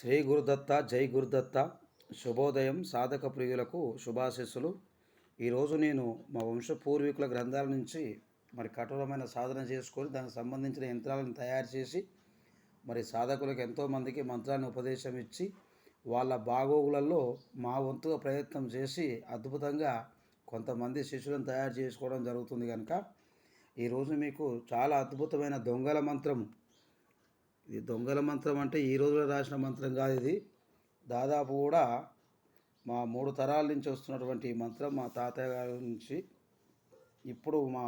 శ్రీ గురుదత్త జై గురుదత్త శుభోదయం సాధక ప్రియులకు శుభాశిస్సులు. ఈరోజు నేను మా వంశ పూర్వీకుల గ్రంథాల నుంచి మరి కఠోరమైన సాధన చేసుకొని దానికి సంబంధించిన యంత్రాలను తయారు చేసి మరి సాధకులకు ఎంతోమందికి మంత్రాన్ని ఉపదేశం ఇచ్చి వాళ్ళ బాగోగులలో మా వంతుగా ప్రయత్నం చేసి అద్భుతంగా కొంతమంది శిష్యులను తయారు చేసుకోవడం జరుగుతుంది కనుక ఈరోజు మీకు చాలా అద్భుతమైన దొంగల మంత్రము ఇది దొంగల మంత్రం అంటే ఈ రోజులో రాసిన మంత్రం కాదు ఇది. దాదాపు కూడా మా మూడు తరాల నుంచి వస్తున్నటువంటి ఈ మంత్రం మా తాతయ్య గారి నుంచి ఇప్పుడు మా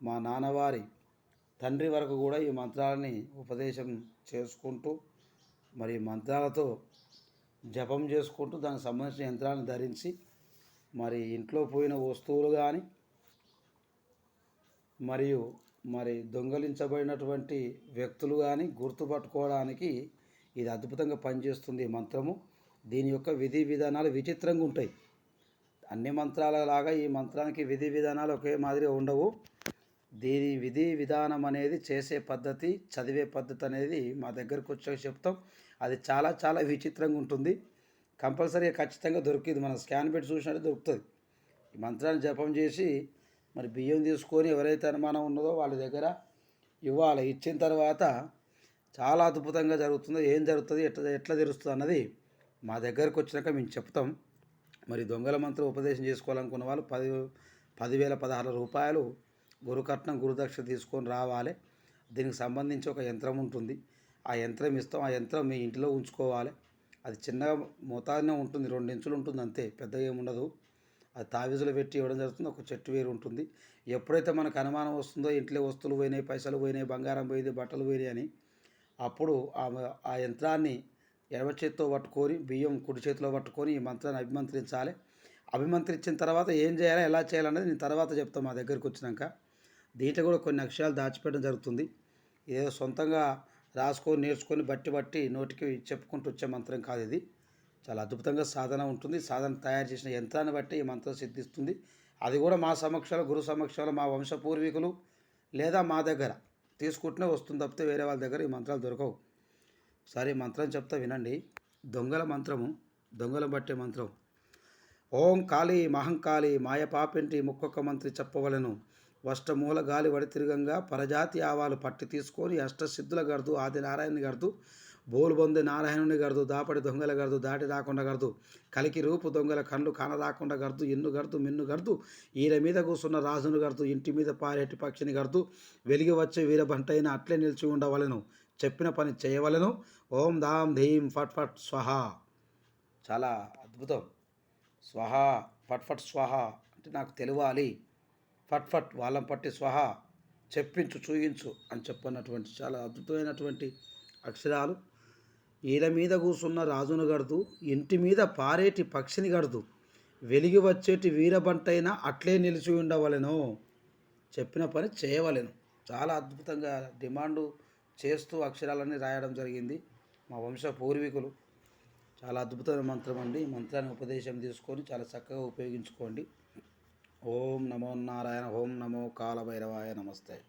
మా నాన్నవారి తండ్రి వరకు కూడా ఈ మంత్రాలని ఉపదేశం చేసుకుంటూ మరి మంత్రాలతో జపం చేసుకుంటూ దానికి సంబంధించిన యంత్రాలను ధరించి మరి ఇంట్లో పోయిన వస్తువులు కానీ మరియు మరి దొంగలించబడినటువంటి వ్యక్తులు కానీ గుర్తుపట్టుకోవడానికి ఇది అద్భుతంగా పనిచేస్తుంది ఈ మంత్రము. దీని యొక్క విధి విధానాలు విచిత్రంగా ఉంటాయి. అన్ని మంత్రాల లాగా ఈ మంత్రానికి విధి విధానాలు ఒకే మాదిరిగా ఉండవు. దీని విధి విధానం అనేది చేసే పద్ధతి చదివే పద్ధతి అనేది మా దగ్గరకు వచ్చాక చెప్తాం. అది చాలా చాలా విచిత్రంగా ఉంటుంది. కంపల్సరీగా ఖచ్చితంగా దొరికింది. మనం స్కాన్ పెట్టి చూసినట్టు దొరుకుతుంది. ఈ మంత్రాన్ని జపం చేసి మరి బియ్యం తీసుకొని ఎవరైతే అనుమానం ఉన్నదో వాళ్ళ దగ్గర ఇవ్వాలి. ఇచ్చిన తర్వాత చాలా అద్భుతంగా జరుగుతుందో ఏం జరుగుతుంది ఎట్లా ఎట్లా తెలుస్తుంది అన్నది మా దగ్గరకు వచ్చినాక మేము చెప్తాం. మరి దొంగల మంత్రం ఉపదేశం చేసుకోవాలనుకున్న వాళ్ళు పది పదివేల పదహారు రూపాయలు గురుకట్నం గురుదక్షిణ తీసుకొని రావాలి. దీనికి సంబంధించి ఒక యంత్రం ఉంటుంది. ఆ యంత్రం ఇస్తాం. ఆ యంత్రం మీ ఇంటిలో ఉంచుకోవాలి. అది చిన్నగా మోతాదునే ఉంటుంది. రెండు ఇంచులు ఉంటుంది అంతే. పెద్దగా ఏమి ఉండదు అది తావిజులు పెట్టి ఇవ్వడం జరుగుతుంది. ఒక చెట్టు వేరు ఉంటుంది. ఎప్పుడైతే మనకు అనుమానం వస్తుందో ఇంట్లో వస్తువులు పోయినాయి పైసలు పోయినాయి బంగారం పోయింది బట్టలు పోయినాయి అని అప్పుడు ఆ ఆ యంత్రాన్ని ఎడమ చేతితో పట్టుకొని బియ్యం కుడి చేతిలో పట్టుకొని ఈ మంత్రాన్ని అభిమంత్రించాలి. అభిమంత్రించిన తర్వాత ఏం చేయాలి ఎలా చేయాలనేది నేను తర్వాత చెప్తాను మా దగ్గరికి వచ్చినాక. దీంట్లో కూడా కొన్ని అక్షరాలు దాచిపెట్టడం జరుగుతుంది. ఏదో సొంతంగా రాసుకొని నేర్చుకొని బట్టి బట్టి నోటికి చెప్పుకుంటూ వచ్చే మంత్రం కాదు ఇది. చాలా అద్భుతంగా సాధన ఉంటుంది. సాధన తయారు చేసిన యంత్రాన్ని బట్టి ఈ మంత్రం సిద్ధిస్తుంది. అది కూడా మా సమక్షంలో గురు సమక్షంలో మా వంశ పూర్వీకులు లేదా మా దగ్గర తీసుకుంటూనే వస్తుంది తప్పితే వేరే వాళ్ళ దగ్గర ఈ మంత్రాలు దొరకవు. సరే ఈ మంత్రం చెప్తా వినండి. దొంగల మంత్రము దొంగలు బట్టే మంత్రం. ఓం కాళీ మహంకాళి మాయ పాపింటి ముక్కొక్క మంత్రి చెప్పవలను. వష్టమూల గాలి వడితిరుగంగా పరజాతి ఆవాలు పట్టి తీసుకొని అష్టసిద్ధుల గర్దు ఆది నారాయణ గర్దు బోలుబొంది నారాయణుని గర్దు దాపడి దొంగల గర్దు దాటి రాకుండా గర్దు కలికి రూపు దొంగల కళ్ళు కానరాకుండా గర్దు ఎన్ను గర్దు మిన్ను గర్దు ఈయన మీద కూర్చున్న రాజును గర్దు ఇంటి మీద పారేటి పక్షిని గర్దు వెలిగి వచ్చే వీరబంటైన అట్లే నిలిచి ఉండవలను చెప్పిన పని చేయవలను. ఓం దాం ధీం ఫట్ ఫట్ స్వహ. చాలా అద్భుతం. స్వహ ఫట్ ఫట్ స్వహ అంటే నాకు తెలియాలి. ఫట్ ఫట్ వాళ్ళం పట్టి స్వహ చెప్పించు చూయించు అని చెప్పన్నటువంటి చాలా అద్భుతమైనటువంటి అక్షరాలు. ఈల మీద కూసున్న రాజును గడుదు ఇంటి మీద పారేటి పక్షిని గడుదు వెలిగి వచ్చేటి వీరబంటైనా అట్లే నిలిచి ఉండవలెను. చెప్పిన పని చేయవలెను. చాలా అద్భుతంగా డిమాండు చేస్తూ అక్షరాలన్నీ రాయడం జరిగింది. మా వంశ పూర్వీకులు. చాలా అద్భుతమైన మంత్రం అండి. మంత్రాన్ని ఉపదేశం తీసుకొని చాలా చక్కగా ఉపయోగించుకోండి. ఓం నమో నారాయణ ఓం నమో కాలభైరవాయ నమస్తే.